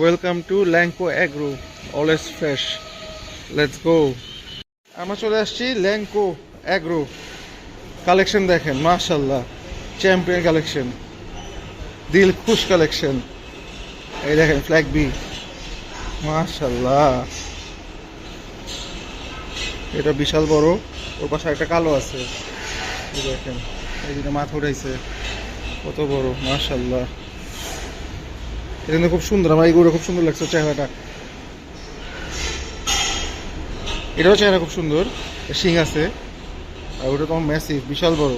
Welcome to Lanco Agro always fresh let's go আমরা চলে আসছি ল্যাংকো অ্যাগ্রো কালেকশন দেখেন মাশাল্লাহ চ্যাম্পিয়ন কালেকশন দিল খুশ কালেকশন এই দেখেন ফ্ল্যাগ বি মাশাল্লাহ এটা বিশাল বড়। ওর পাশে একটা কালো আছে। দেখেন, এই মাথা উঠাইছে। কত বড় মাশাল্লাহ এটা কিন্তু খুব সুন্দর, আমার এইগুলো খুব সুন্দর লাগছে, চেহারাটা। এটাও চেহারা খুব সুন্দর শিং আছে, আর ওটা তোমার ম্যাসিভ বিশাল বড়।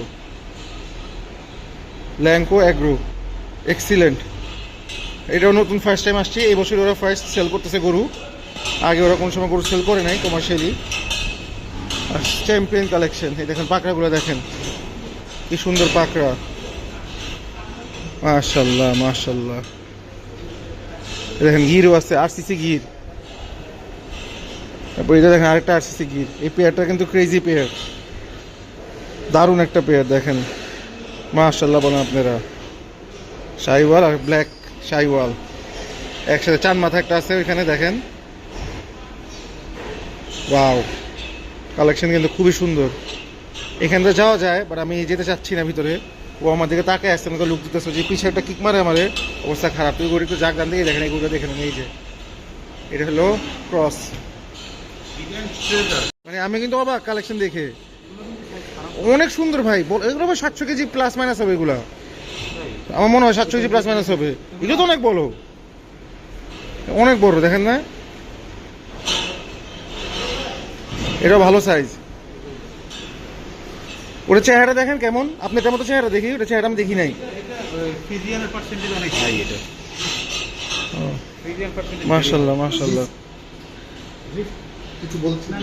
ল্যাংকো অ্যাগ্রো এক্সিলেন্ট এটাও নতুন ফার্স্ট টাইম আসছে, এই বছর ওরা ফার্স্ট সেল করতেছে গরু। আগে ওরা কোনো সময় গরু সেল করে নাই কমার্শিয়ালি আর চ্যাম্পিয়ন কালেকশন এই দেখেন পাকড়াগুলো দেখেন, কি সুন্দর পাকড়া। মাশাল্লাহ মাশাল্লাহ। এই দেখেন গিরও আছে আরসিসি গির। তারপর এটা দেখেন, আরেকটা আরসিসি গির। এই পেয়ারটা কিন্তু ক্রেজি পেয়ার দারুণ একটা পেয়ার দেখেন। মাশাল্লাহ বলেন আপনারা। শাইওয়াল আর ব্ল্যাক শাইওয়াল একসাথে চান মাথা একটা আছে ওইখানে, দেখেন। ওয়াও কালেকশন কিন্তু খুবই সুন্দর। এখান থেকে যাওয়া যায় বাট আমি যেতে চাচ্ছি না ভিতরে। ও আমার দিকে তাকে আসছে, আমাকে লুক দিতেছে, যে পিছিয়ে একটা কিক মারে আমারে, অবস্থা খারাপ। তুই গড়ি একটু জাগ দান দিয়ে দেখেন, এই গরুটা দেখেন এই যে। এটা হলো ক্রস মানে আমি কিন্তু অবাক কালেকশন দেখে। অনেক সুন্দর ভাই এগুলো ভাই সাতশো কেজি প্লাস মাইনাস হবে এগুলা। আমার মনে হয় সাতশো কেজি প্লাস মাইনাস হবে। এগুলো তো অনেক বড়। অনেক বড়, দেখেন না? এটা ভালো সাইজ ওটা চেহারা দেখেন কেমন? আপনি তেমন তো চেহারা দেখি ওটা চেহারা আমি দেখি নাই। ফিজিয়ানের পার্সেন্টেজ অনেক হাই এটা। ফিজিয়ান পার্সেন্টেজ মার্শাল্লাহ মার্শাল্লাহ কিছু বলছি না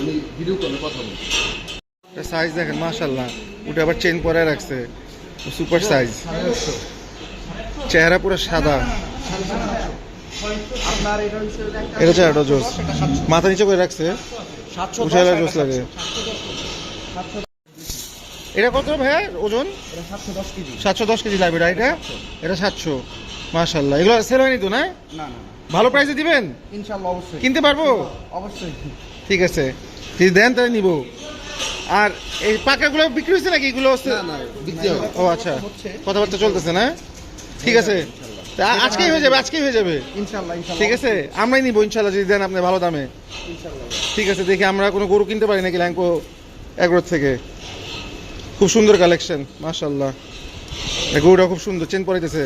উনি ভিডিও কলে কথা বলছি এটা সাইজ দেখেন মার্শাল্লাহ ওটা আবার চেন পরে রাখছে। সুপার সাইজ চেহারা পুরো সাদা। এটা চেহারাটা জোস। মাথা নিচে করে রাখছে। জোস লাগে। এটা কত ভাই ওজন? সাতশো দশ কেজি। লাগবে এটা এটা এটা সাতশো। মার্শাল্লাহ এগুলো সেল হয়নি তো না? ভালো প্রাইসে দিবেন? ইনশাল্লাহ অবশ্যই। কিনতে পারব? অবশ্যই। ঠিক আছে। যদি দেন তাহলে নিব। আর এই পাকাগুলো বিক্রি হয়েছে নাকি? এগুলো হচ্ছে। ও আচ্ছা। কথাবার্তা চলতেছে না? ঠিক আছে। আজকেই হয়ে যাবে আজকেই হয়ে যাবে। ঠিক আছে। আমরাই নিবো ইনশাল্লাহ যদি দেন আপনি ভালো দামে। ঠিক আছে দেখি আমরা কোনো গরু কিনতে পারি নাকি ল্যাঙ্কো এগ্রোর থেকে। খুব সুন্দর কালেকশন মাশাল্লাহ গরুটা খুব সুন্দর চেন পড়াইতেছে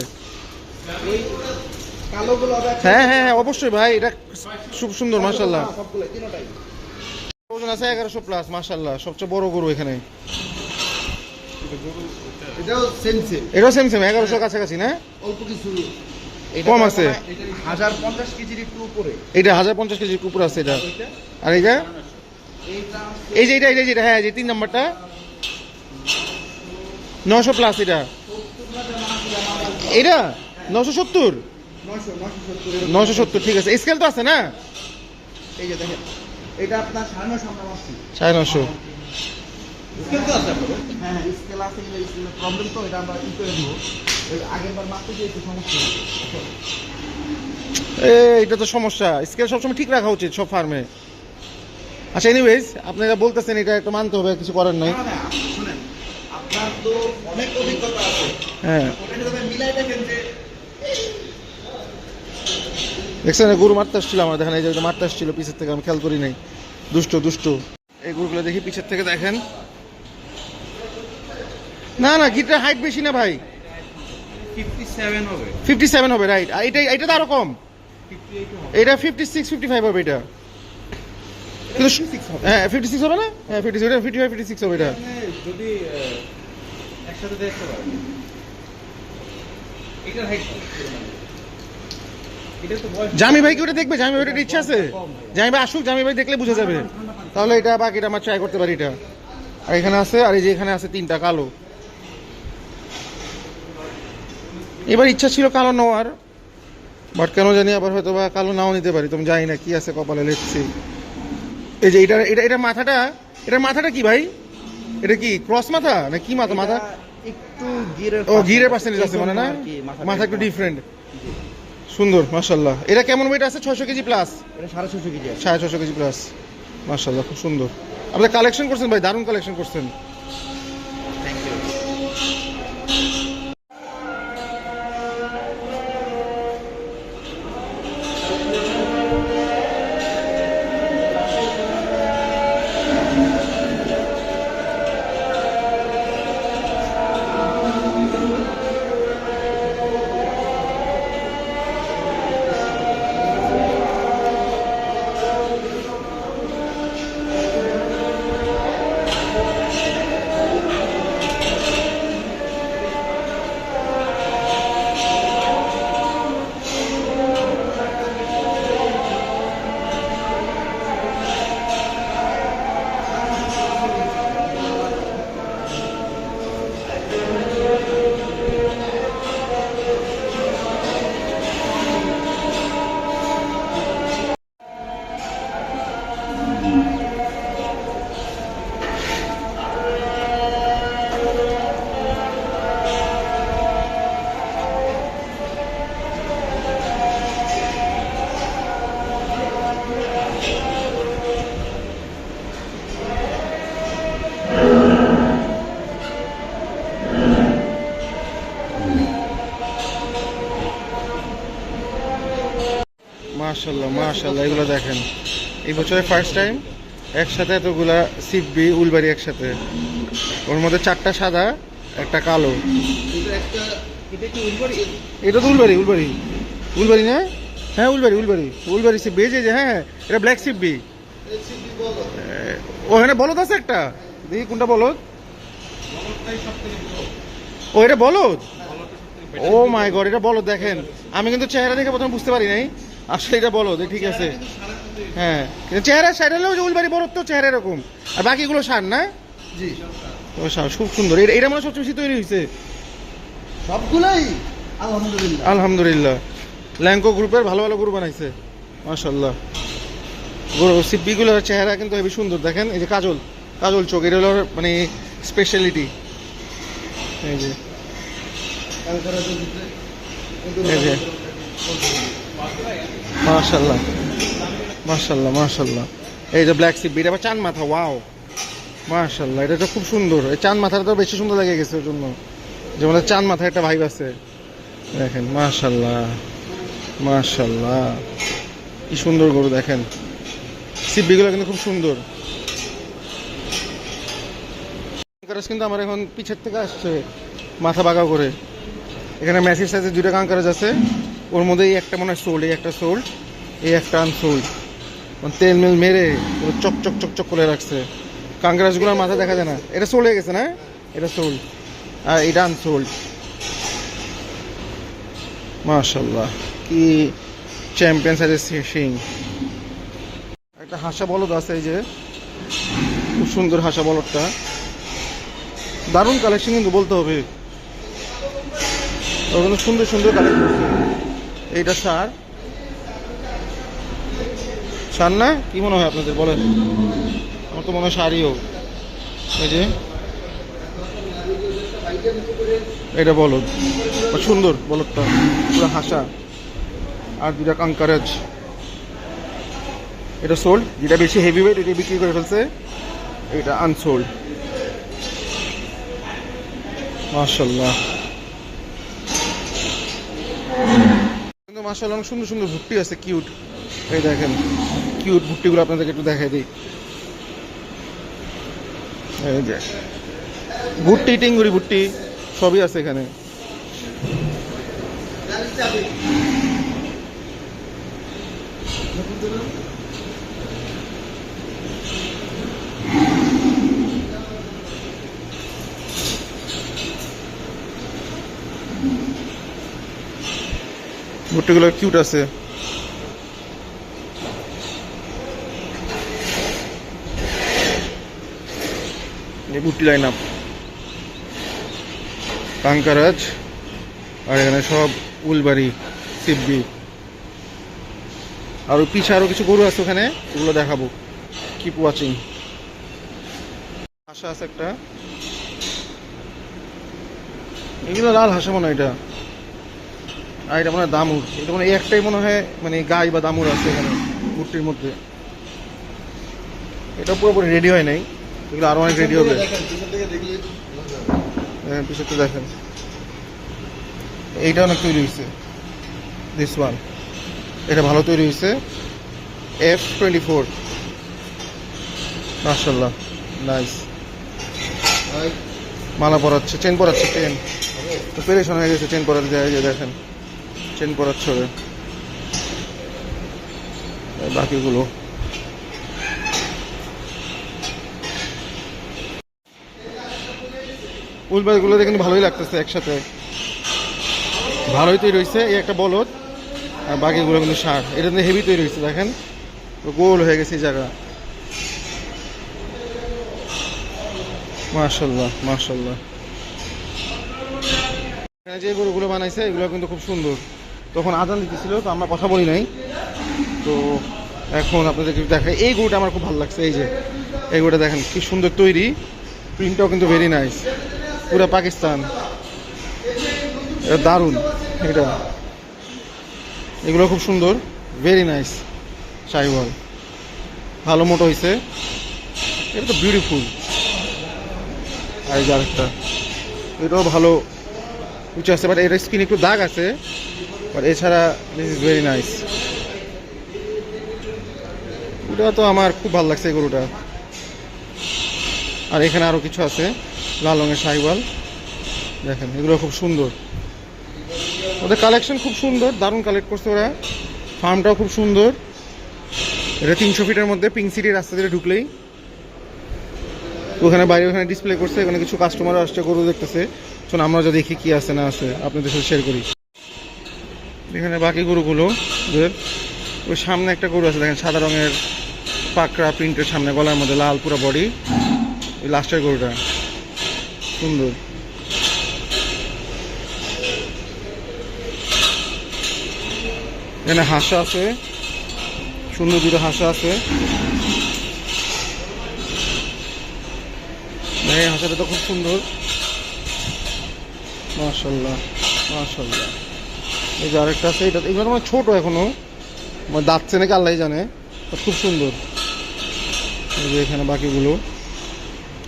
হ্যাঁ হ্যাঁ হ্যাঁ অবশ্যই ভাই এটা খুব সুন্দর মাশাল্লাহ ওজন আছে এগারোশো প্লাস মাশাল্লাহ সবচেয়ে বড় গরু এখানে। এটাও সেম সেম এগারোশোর কাছাকাছি না? অল্প কিছু। কম আছে। হাজার পঞ্চাশ কেজির একটু উপরে। এটা হাজার পঞ্চাশ কেজির কুকুর আছে এটা। আর এইটা? এই যে এটা এটা যেটা হ্যাঁ যে, তিন নম্বরটা। নশো প্লাস এটা। এটা নশো সত্তর? নশো সত্তর, ঠিক আছে। স্কেল তো আছে না? এই যে দেখেন, এটা সাড়ে নশো স্কেল হ্যাঁ হ্যাঁ এটা তো সমস্যা। স্কেল সবসময় ঠিক রাখা উচিত সব ফার্মে আচ্ছা এনিওয়েজ আপনারা বলতেছেন এটা একটা মানতে হবে কিছু করার নাই। না, না, শুনেন আপনার তো অনেক অভিজ্ঞতা আছে। হ্যাঁ। মিলাই দেখেন যে দেখছেন গরু মারতে আসছিল আমার দেখেন এই যে মারতে আসছিল পিছের থেকে আমি খেয়াল করি নাই। দুষ্ট দুষ্ট। এই গরুগুলো দেখি পিছের থেকে দেখেন। না না গিটার হাইট বেশি না ভাই। ফিফটি সেভেন হবে রাইট এটা এটা তো আরও কম। এটা ফিফটি সিক্স ফিফটি ফাইভ হবে এটা। কিন্তু হ্যাঁ ফিফটি সিক্স হবে না? হ্যাঁ fifty six fifty five fifty six হবে এটা। মানে যদি একসাথে দেখতে পারেন। এটার হাইট এটা তো বয়স জামি ভাই কি ওটা দেখবে? জামি ভাই ইচ্ছা আছে? জামি ভাই আসুক জামি ভাই দেখলে বুঝে যাবে। তাহলে এটা বাকিটা আমার ট্রাই করতে পারি এটা। আর এখানে আছে আর এই যে এখানে আছে তিনটা কালো। এবার ইচ্ছা ছিল কালো নেওয়ার বাট কেন জানি আবার হয়তো বা কালো নাও নিতে পারি। তুমি জানি না কি আছে কপালে লিখছি এই যে এটা এটা এটা মাথাটা এটার মাথাটা কি ভাই? এটা কি ক্রস মাথা না কি মাথা? মাথা? একটু গিরের ও গিরের পার্সেন্টেজ আছে মানে না? মাথা একটু ডিফারেন্ট সুন্দর মাশাল্লাহ এটা কেমন ওয়েট আছে? ছয়শো কেজি প্লাস এটা সাড়ে ছশো কেজি সাড়ে ছশো কেজি প্লাস মাশাল্লাহ খুব সুন্দর। আপনি কালেকশন করছেন ভাই দারুণ কালেকশন করছেন। এগুলো দেখেন। এই বছরে ফার্স্ট টাইম একসাথে এতগুলা সিপবি উলবাড়ি একসাথে। ওর মধ্যে চারটা সাদা, একটা কালো। এটা তো উলবাড়ি উলবাড়ি। উলবাড়ি না? হ্যাঁ উলবাড়ি উলবাড়ি। উলবাড়ি সিপ বেজে যে হ্যাঁ হ্যাঁ এটা ব্ল্যাক সিপবি ওখানে বলদ আছে একটা? দেখি কোনটা বলদ। ও, এটা বলদ? ও মাই গড এটা বলদ দেখেন। আমি কিন্তু চেহারা দেখে প্রথমে বুঝতে পারি নাই। আসলে এটা বলদ এ ঠিক আছে। হ্যাঁ। চেহারা সাইড হলেও যে উলবাড়ি বলদ তো চেহারা এরকম। আর বাকিগুলো সার না? জি। ও সার খুব সুন্দর। এটা- মনে সবচেয়ে বেশি তৈরি হয়েছে সবগুলাই আলহামদুলিল্লাহ। আলহামদুলিল্লাহ। ল্যাঙ্কো গ্রুপের ভালো ভালো গ্রুপ বানাইছে। মাশাল্লাহ গরু সিপিগুলোর চেহারা কিন্তু হেবি সুন্দর। দেখেন এই যে কাজল। কাজল চোখ এটা হলো মানে স্পেশালিটি এই যে। এই যে। মাশাল্লাহ মাশাল্লাহ মাশাল্লাহ এই যে ব্ল্যাক সিপ এটা আবার চান মাথা ওয়াও মাশাল্লাহ এটা তো খুব সুন্দর। এই চান মাথাটা তো বেশি সুন্দর লেগে গেছে ওর জন্য। যেমন চান মাথায় একটা ভাইব আছে। দেখেন মাশাল্লাহ মাশাল্লাহ কি সুন্দর গরু, দেখেন। সিপিগুলো কিন্তু খুব সুন্দর। কাঙ্কারাজ কিন্তু আমার এখন পিছের থেকে আসছে। মাথা বাঁকা করে। এখানে ম্যাসির সাইজে দুইটা কাঙ্কারাজ আছে। ওর মধ্যে এই একটা মনে হয় সোল্ড, এই একটা সোল্ড, এই একটা আনসোল্ড তেল মেল মেরে পুরো চক চক চক চক করে রাখছে। কাঙ্কারাজগুলোর মাথা দেখা যায় না। এটা সোল্ড হয়ে গেছে না? এটা সোল্ড আর এটা আনসোল্ড মাশাল্লাহ কি চ্যাম্পিয়ন সাইজের সিং একটা হাসা বলদ আছে এই যে, খুব সুন্দর হাসা বলদটা। দারুণ কালেকশন কিন্তু বলতে হবে। সুন্দর সুন্দর কালেকশন এইটা সার। সার না? কি মনে হয় আপনাদের? বলেন। আমার তো মনে হয় সারিও এই যে। এটা বলদ। সুন্দর বলদটা। পুরো হাসা। আর দুটা কাঙ্কারাজ। এটা সোল্ড। যেটা বেশি হেভি ওয়েট এটা বিক্রি করে ফেলছে। এটা আনসোল্ড মাশাল্লাহ। মাশাল্লাহ অনেক সুন্দর সুন্দর ভুট্টি আছে কিউট এই দেখেন কিউট ভুট্টিগুলো আপনাদেরকে একটু দেখাই দিই। ভুট্টি, টিঙ্গুরি ভুট্টি, সবই আছে এখানে। ভুট্টিগুলো কিউট আছে। ভুট্টি লাইন আপ কাঙ্কারাজ, আর এখানে সব উলবাড়ি সিব্বি আর পিছে আরও কিছু গরু আছে ওখানে, ওগুলো দেখাবো। কিপ ওয়াচিং আশা আছে একটা। এগুলো লাল হাসে মনে এটা। আর এটা মনে হয় দামুর এটা মানে একটাই মনে হয় মানে গাই বা দামুর আছে এখানে মূর্তির মধ্যে। এটা পুরোপুরি রেডি হয় নাই। এগুলো আরও অনেক রেডি হবে। হ্যাঁ দেখেন। এইটা অনেক তৈরি হয়েছে দিস ওয়ান এটা ভালো তৈরি হয়েছে। এফ টোয়েন্টি ফোর মার্শাল্লাহ নাইস মালা পরাচ্ছে চেন পরাচ্ছে চেন তো পেরেশন হয়ে গেছে চেন যে দেখেন। চেন পরাচ্ছে হবে বাকিগুলো। উলবাইগুলো দেখেন ভালোই লাগতেছে একসাথে। ভালোই তৈরি হয়েছে এই একটা বলদ, আর বাকিগুলো কিন্তু সার। এটা কিন্তু হেভি তৈরি হয়েছে দেখেন। গোল হয়ে গেছে এই জায়গা। মার্শাল্লাহ মার্শাল্লাহ এখানে যে গরুগুলো বানাইছে, এগুলো কিন্তু খুব সুন্দর। তখন আদান দিতেছিল, তো আমরা কথা বলি নাই। তো এখন আপনাদেরকে দেখাই। এই গরুটা আমার খুব ভালো লাগছে, এই যে, এই গরুটা দেখেন কি সুন্দর তৈরি। প্রিন্টটাও কিন্তু ভেরি নাইস পুরো পাকিস্তান। এটা দারুণ, এটা। এগুলো খুব সুন্দর। ভেরি নাইস শাহিওয়াল ভালো মোটো হয়েছে এটা তো বিউটিফুল আর এই আরেকটা। এটাও ভালো। উঁচু আছে বাট এটা স্কিন একটু দাগ আছে। বাট এছাড়া দিস ইজ ভেরি নাইস এটা তো আমার খুব ভালো লাগছে এই গরুটা। আর এখানে আরও কিছু আছে, লাল রঙের সাইওয়াল দেখেন, এগুলো খুব সুন্দর। ওদের কালেকশন খুব সুন্দর, দারুণ কালেক্ট করছে ওরা। ফার্মটাও খুব সুন্দর। এটা তিনশো ফিটের মধ্যে পিঙ্ক সিটির রাস্তা দিয়ে ঢুকলেই। ওখানে বাইরে ওখানে ডিসপ্লে করছে ওখানে কিছু কাস্টমার আসছে, গরু দেখতেছে। শোন আমরা যা দেখি কি আছে, না আছে। আপনাদের সাথে শেয়ার করি। এখানে বাকি গরুগুলো ওই সামনে একটা গরু আছে, দেখেন, সাদা রঙের পাকড়া প্রিন্টের সামনে, গলার মধ্যে লাল পুরো বডি ওই লাস্টের গরুটা। সুন্দর। এখানে হাঁসা আছে, সুন্দর দুটো হাঁসা আছে। হাঁসাটা তো খুব সুন্দর। মাশাল্লাহ মাশাল্লাহ। এই যে আরেকটা আছে, এটা এগুলো আমার ছোট এখনও। আমার দাঁতছে নাকি আল্লাহ জানে খুব সুন্দর। এই যে এখানে বাকিগুলো।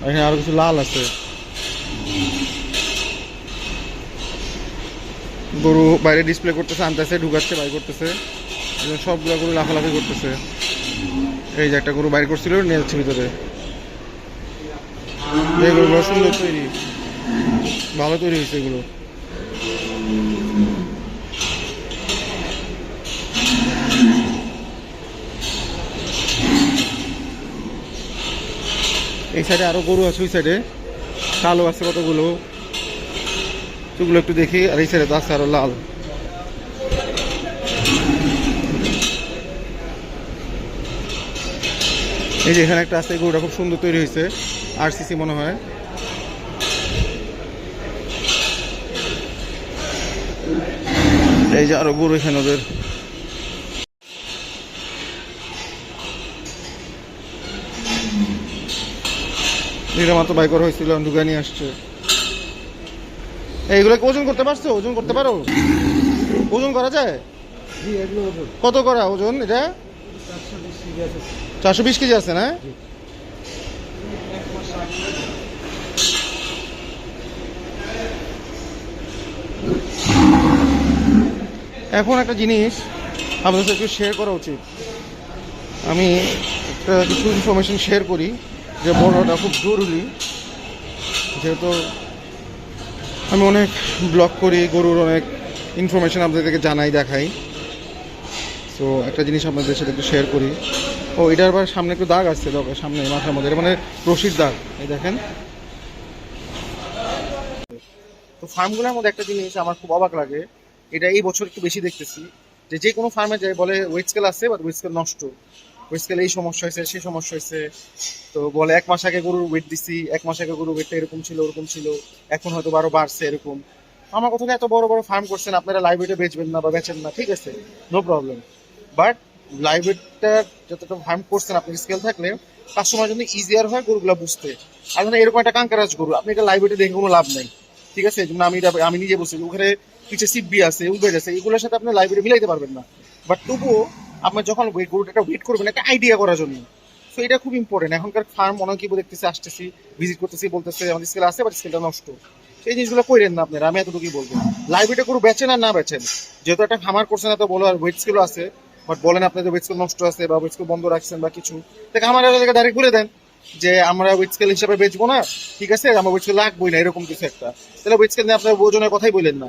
আর এখানে আরও কিছু লাল আছে। গরু বাইরে ডিসপ্লে করতেছে, আনতেছে, ঢুকাচ্ছে বাইর করতেছে। সবগুলো গরু লাফালাফি করতেছে। এই যে একটা গরু বাইর করছিল, নিয়ে যাচ্ছে ভিতরে। এই গরুগুলো সুন্দর তৈরি। ভালো তৈরি হয়েছে এগুলো। এই সাইডে আরও গরু আছে, ওই সাইডে কালো আছে কতগুলো? সেগুলো একটু দেখি, আর এই সাইডে আছে আরও লাল। এই যে এখানে একটা আছে গরুটা খুব সুন্দর তৈরি হয়েছে আর সিসি মনে হয়। এই যে আরও গরু এখানে ওদের। এটা মাত্র বাই করা হয়েছিল ঢুকে নিয়ে আসছে। এইগুলোকে ওজন করতে পারছ? ওজন করতে পারো? ওজন করা যায়? কত করা ওজন এটা? চারশো বিশ কেজি আছে না? এখন একটা জিনিস আপনাদের সাথে একটু শেয়ার করা উচিত। আমি একটা কিছু ইনফরমেশন শেয়ার করি। যে বড়টা খুব জরুরি, যেহেতু আমি অনেক ব্লগ করি, গরুর অনেক ইনফরমেশন আপনাদেরকে জানাই, দেখাই। তো একটা জিনিস আপনাদের সাথে একটু শেয়ার করি। ও, এটার আবার সামনে একটু দাগ আসছে সামনে, মাথার মধ্যে। মানে রশির দাগ, এই দেখেন। তো ফার্মগুলোর মধ্যে একটা জিনিস আমার খুব অবাক লাগে, এটা এই বছর একটু বেশি দেখতেছি। যে যে কোনো ফার্মে যায় বলে ওয়েট স্কেল আছে বাট ওয়েট স্কেল নষ্ট। ওয়েট এই সমস্যা হয়েছে, সেই সমস্যা হয়েছে। তো বলে এক মাস আগে গরুর ওয়েট দিছি, এক মাস আগে গরুর ওয়েটটা এরকম ছিল, ওরকম ছিল। এখন হয়তো বারো বাড়ছে এরকম। আমার কথা এত বড় বড় ফার্ম করছেন, আপনারা লাইভ ওয়েটে বেচবেন না বা বেচেন না, ঠিক আছে? নো প্রবলেম বাট লাইভ ওয়েটটা যতটা ফার্ম করছেন আপনি স্কেল থাকলে কাস্টমার জন্য ইজিয়ার হয়, গরুগুলো বুঝতে। আর এরকম একটা কাঙ্কারাজ গরু, আপনি এটা লাইভ দেখে কোনো লাভ নাই। ঠিক আছে? যেমন আমি আমি নিজে বলছি ওখানে কিছু সিবি আছে উবের আছে এগুলোর সাথে আপনি লাইব্রেরি মিলাইতে পারবেন না। বাট তবুও আপনার যখন ওই গরুটা ওয়েট করবেন, একটা আইডিয়া করার জন্য। তো এটা খুব ইম্পর্টেন্ট এখনকার ফার্ম অনেক কি দেখতেছি, আসতেছি ভিজিট করতেছি, বলতেছে, আমাদের স্কেল আছে বাট স্কেলটা নষ্ট। সেই জিনিসগুলো করেন না আপনারা, আমি এতটুকুই বলব। লাইব্রেরিটা গরু বেচেন আর না বেচেন। যেহেতু একটা খামার করছেন এত বলো আর ওয়েট স্কেলও আছে। বাট বলেন আপনাদের ওয়েট স্কেল নষ্ট আছে, বা ওয়েট স্কেল বন্ধ রাখছেন বা কিছু, তাকে আমার এলাকা ডাইরেক্ট বলে দেন যে, আমরা ওয়েট স্কেল হিসাবে বেচবো না, ঠিক আছে? আমার ওয়েট স্কেল লাগবোই না, এরকম কিছু একটা। তাহলে ওয়েট স্কেল নিয়ে আপনার ওজনের কথাই বললেন না।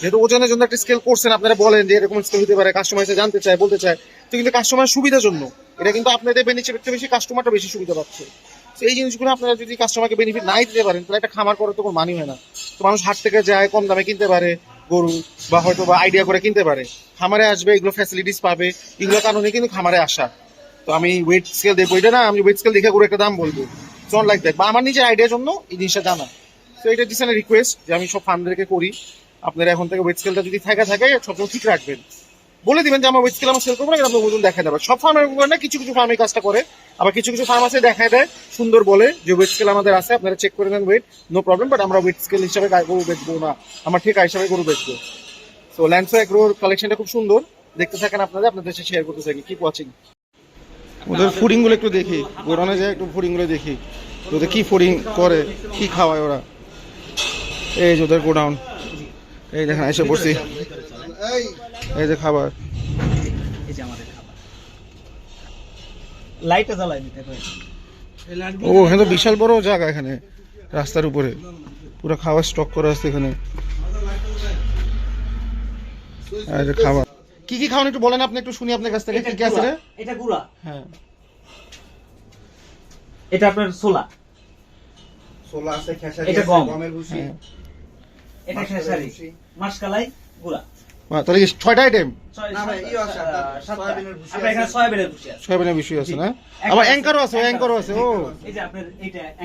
যেহেতু ওজনের জন্য একটা স্কেল করছেন, আপনারা বলেন যে এরকম স্কেল হতে পারে কাস্টমার এসে জানতে চায়, বলতে চায়। তো কিন্তু কাস্টমার সুবিধার জন্য, এটা কিন্তু আপনাদের বেনিফিট বেশি কাস্টমারটা বেশি সুবিধা পাচ্ছে। তো এই জিনিসগুলো আপনারা যদি কাস্টমারকে বেনিফিট নাই দিতে পারেন, তাহলে একটা খামার করার তো কোনো মানি হয় না। তো মানুষ হাট থেকে যায়, কম দামে কিনতে পারে গরু, বা হয়তো বা আইডিয়া করে কিনতে পারে। খামারে আসবে, এগুলো ফ্যাসিলিটিস পাবে, এগুলো কারণে কিন্তু খামারে আসা। তো আমি ওয়েট স্কেল দেখব, এটা না, আমি ওয়েট স্কেল দেখে করে একটা দাম বলব। সন লাইক দ্যাট বা আমার নিজের আইডিয়ার জন্য এই জিনিসটা জানা। তো এটা দিচ্ছে রিকোয়েস্ট যে আমি সব ফার্মদেরকে করি। আপনারা এখন থেকে ওয়েট স্কেলটা যদি থাকে থাকে, সবসময় ঠিক রাখবেন। বলে দিবেন যে আমার ওয়েট স্কেল আমার সেল করব না আপনার ওজন দেখা দেবে। সব ফার্মের করে না, কিছু কিছু ফার্মে কাজটা করে। আবার কিছু কিছু ফার্ম আছে দেখায় দেয়, সুন্দর বলে, যে ওয়েট স্কেল আমাদের আছে, আপনারা চেক করে নেন ওয়েট নো প্রবলেম বাট আমরা ওয়েট স্কেল হিসাবে গরু বেচবো না। আমার ঠিকা হিসাবে গরু বেচবো। তো ল্যান্ডসো এগ্রোর কালেকশনটা খুব সুন্দর। দেখতে থাকেন আপনাদের আপনাদের সাথে শেয়ার করতে থাকি। কিপ ওয়াচিং ওদের ফুডিংগুলো একটু দেখি। গোরানে যায় একটু ফুডিংগুলো দেখি। ওদের কি ফুডিং করে, কি খাওয়ায় ওরা? এই যে ওদের গোডাউন। এই দেখেন এসে পড়ছি। এই। যে খাবার। এই যে আমাদের খাবার। লাইটটা জ্বালাই দিতে ও এখানে তো বিশাল বড় জায়গা এখানে রাস্তার উপরে। পুরো খাবার স্টক করা আছে এখানে। এই যে খাবার। কি কি খাওয়ান একটু বলেন আপনি একটু শুনি আপনার কাছ থেকে কি কি আছে এটা গুড়া। হ্যাঁ। এটা আপনার সোলা ছোলা আছে খেসারি আছে, গমের ভুসি। হ্যাঁ। এটা খেসারি মাসকালাই গুড়া। তাহলে কি ছয়টা আইটেম ছয়- না ভাই, সাত- ইও আছে। সয়াবিনের বিষয় না? আবার অ্যাঙ্কারও আছে অ্যাঙ্কারও আছে ও।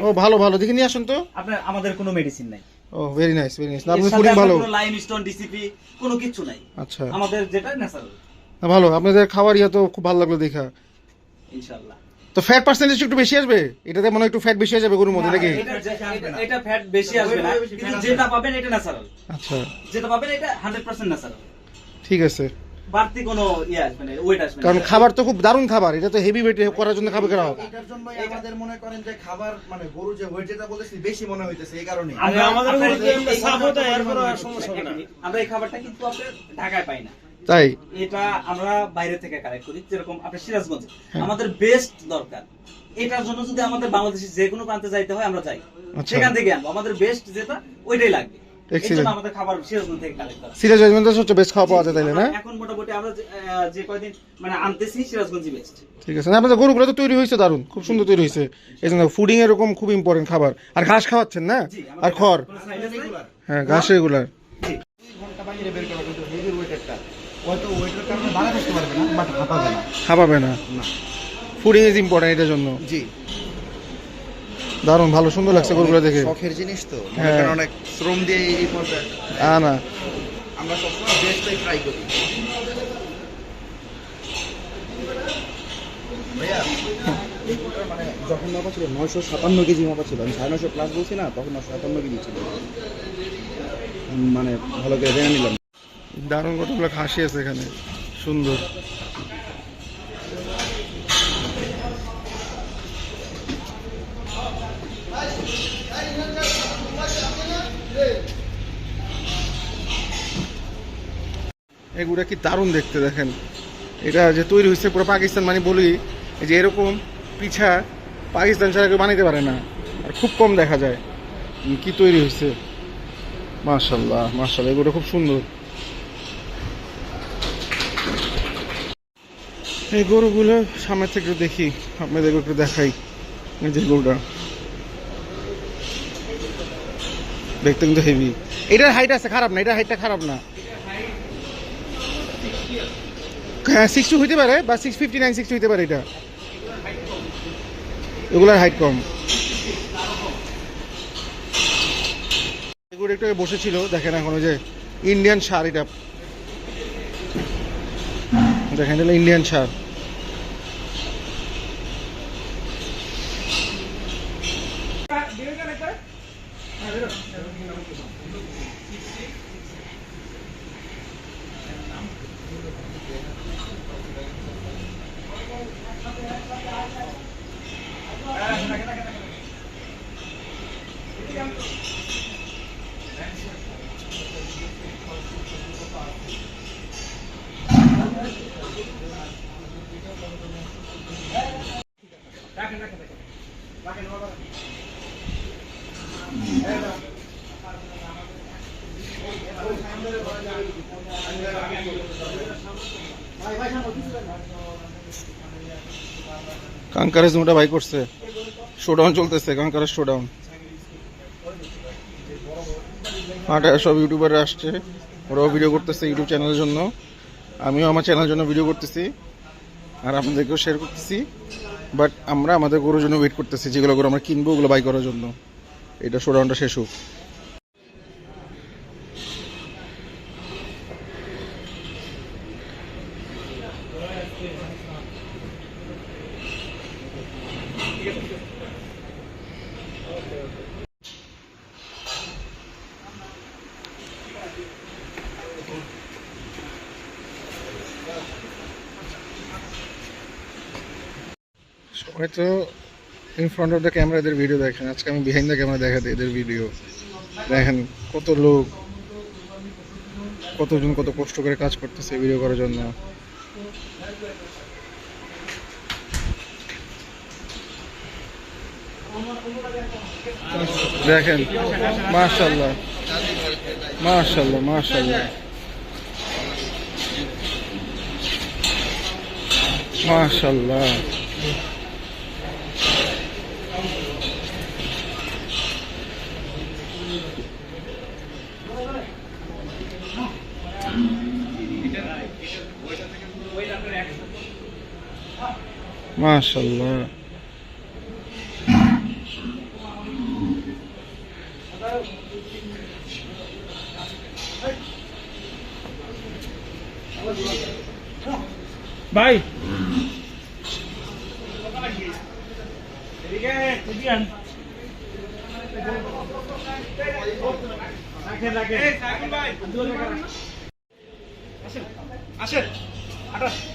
ও ভালো ভালো দেখে নিয়ে আসুন তো। আপনার আমাদের কোনো মেডিসিন নাই। ও ভেরি নাইস ভেরি নাইস এর আপনি ফুডিং ভালো। লাইম স্টোন ডিসিপি কোনো কিছু নাই। আচ্ছা। আমাদের যেটা ন্যাচারাল ভালো আপনাদের খাবার ইয়া তো খুব ভালো লাগল দেখা। ইনশাআল্লাহ তো ফ্যাট পার্সেন্টেজ একটু বেশি আসবে? এটাতে মনে হয় একটু ফ্যাট বেশি হয়ে যাবে গরুর মধ্যে নাকি? এটা ফ্যাট বেশি আসবে না। কিন্তু যেটা পাবেন এটা ন্যাচারাল আচ্ছা। যেটা পাবেন এটা 100% ন্যাচারাল ঠিক আছে। বাড়তি কোনো ইয়ে আসবে না ওয়েট আসবে না। কারণ খাবার তো খুব দারুণ খাবার এটা তো হেভি ওয়েট করার জন্য খাবার করা এটার জন্যই আমাদের মনে করেন যে খাবার মানে গরু যে ওয়েট যেটা বলতেছি বেশি মনে হইতেছে এই কারণে আমরা আমাদের সাপও খাবারটা দেয়, এর কোনো সমস্যা হবে না। আমরা এই খাবারটা কিন্তু আপনার ঢাকায় পাই না। তাই? এটা আমরা বাইরে থেকে কালেক্ট করি যেরকম আপনার সিরাজগঞ্জে। আমাদের বেস্ট দরকার। এটার জন্য যদি আমাদের বাংলাদেশের যে কোনো প্রান্তে যাইতে হয় আমরা যাই। আচ্ছা। সেখান থেকে আনব। আমাদের বেস্ট যেটা ওইটাই লাগবে। এই Excellent. জন্য সিরাজগঞ্জ থেকে কালেক্ট করা। সিরিয়াস জজমেন্ট সবচেয়ে বেস্ট খাওয়া পাওয়া যায় তাইলে না? এখন মোটামুটি আমরা যে- কয়দিন মানে আনতেছি সিরাজগঞ্জই বেস্ট ঠিক আছে। আপনাদের গরুগুলো তো তৈরি হয়েছে দারুণ। খুব সুন্দর তৈরি হয়েছে। এই জন্য ফুডিং এরকম খুব ইম্পর্টেন্ট খাবার। আর ঘাস খাওয়াচ্ছেন না? আর খড়? হ্যাঁ ঘাস রেগুলার ঘণ্টা বাইরে বের করা কিন্তু হেভি ওয়েটেরটা হয়তো ওয়েটের কারণে বাড়া করতে পারবে না বাট হাঁপাবে না। খাওয়াবে না? না। ফুডিং ইজ ইম্পর্টেন্ট এটার জন্য। জি। দারুণ ভালো সুন্দর লাগছে গরুগুলো দেখে। শখের জিনিস তো হ্যাঁ। অনেক শ্রম দিয়ে এই পর্যায়ে আ না। আমরা সবসময় বেস্টটাই ট্রাই করি। ভাইয়া এই গরুটার মানে যখন মাপা ছিল নয়শো সাতান্ন কেজি মাপা ছিল আমি সাড়ে নয়শো প্লাস বলছি না তখন সাতান্ন কেজি ছিল। মানে ভালো করে জেনে নিলাম। দারুণ কতগুলো খাসি আছে এখানে। সুন্দর। এগুলা কি দারুণ দেখতে দেখেন। এটা যে তৈরি হয়েছে পুরো পাকিস্তান মানে বলি যে এরকম পিঠা পাকিস্তান ছাড়া কেউ বানাইতে পারে না। আর খুব কম দেখা যায়। কি তৈরি হয়েছে। মার্শাল্লাহ মার্শাল্লাহ এগুলো খুব সুন্দর। এই গরুগুলো সামনে থেকে দেখি আপনাদের একটু দেখাই। এই যে গরুটা। দেখতে কিন্তু হেভি এটার হাইট আছে, খারাপ না, এটার হাইটটা খারাপ না। হ্যাঁ সিক্স টু হইতে পারে বা সিক্স ফিফটি নাইন সিক্স হইতে পারে এটা। এগুলার হাইট কম। এগুলো একটু বসেছিল, দেখেন এখন ওই যে ইন্ডিয়ান সার এটা। দেখেন এটা ইন্ডিয়ান সার Yeah. জুমটা বাই করছে শোডাউন চলতেছে কাঙ্কারের শোডাউন হাটে সব ইউটিউবাররা আসছে, ওরাও ভিডিও করতেছে ইউটিউব চ্যানেলের জন্য। আমিও আমার চ্যানেলের জন্য ভিডিও করতেছি, আর আপনাদেরকেও শেয়ার করতেছি। বাট আমরা আমাদের গরুর জন্য ওয়েট করতেছি, যেগুলো গরু আমরা কিনবো, ওগুলো বাই করার জন্য। এটা শোডাউনটা শেষ হোক সবাই তো in front of the camera এদের ভিডিও দেখেন। আজকে আমি বিহাইন্ড দ্য ক্যামেরা দেখাতে এদের ভিডিও দেখেন কত লোক, কতজন কত কষ্ট করে কাজ করতেছে ভিডিও করার জন্য। দেখেন মাশাল্লাহ মাশাল্লাহ মাশাল্লাহ মাশাল্লাহ মাশাল্লাহ ভাই। আসেন, আসেন। হাঁটো।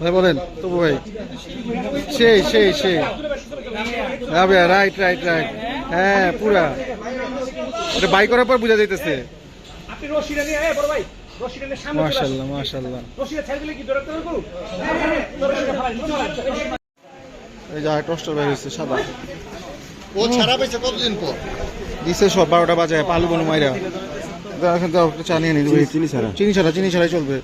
ভাই, বলেন তবু ভাই। সেই সেই সেই। হবে রাইট রাইট রাইট হ্যাঁ পুরা। এটা বাই করার পর বুঝা যাইতেছে। মাশাল্লাহ মাশাল্লাহ। এই যে আরেকটা অস্ত্র বের হয়েছে সাদা। ও ছাড়া পেয়েছে কতদিন পর? দিছে সব বারোটা বাজে পালু বনু মাইরা। এখান থেকে একটা চা নিয়ে নিন। চিনি ছাড়া। চিনি ছাড়া চিনি ছাড়াই চলবে।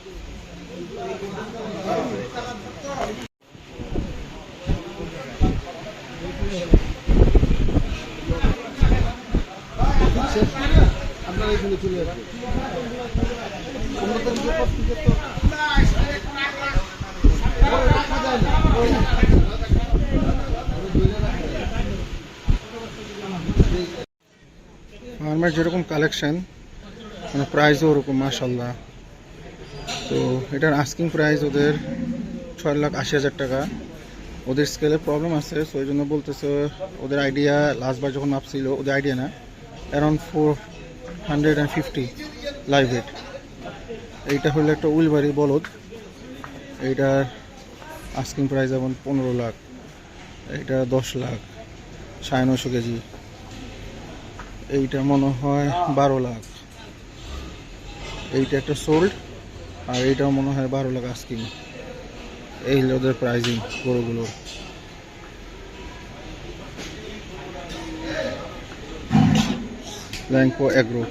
ফার্মের যেরকম কালেকশন মানে প্রাইসও ওরকম মাসাল্লাহ তো এটার আস্কিং প্রাইস ওদের ছয় লাখ আশি হাজার টাকা। ওদের স্কেলে প্রবলেম আছে সো ওই জন্য বলতেছে ওদের আইডিয়া লাস্টবার যখন মাপছিল ওদের আইডিয়া না around four hundred and fifty live rate এইটা হলো একটা উইলবাড়ি বলদ, এইটার আস্কিং প্রাইস যেমন পনেরো লাখ, এইটা দশ লাখ, সাড়ে নশো কেজি। এইটা মনে হয় বারো লাখ। এইটা একটা সোল্ড আর এইটাও মনে হয় বারো লাখ আস্কিং এই হলো ওদের প্রাইজিং গরুগুলোর ল্যাংকো এগ্রো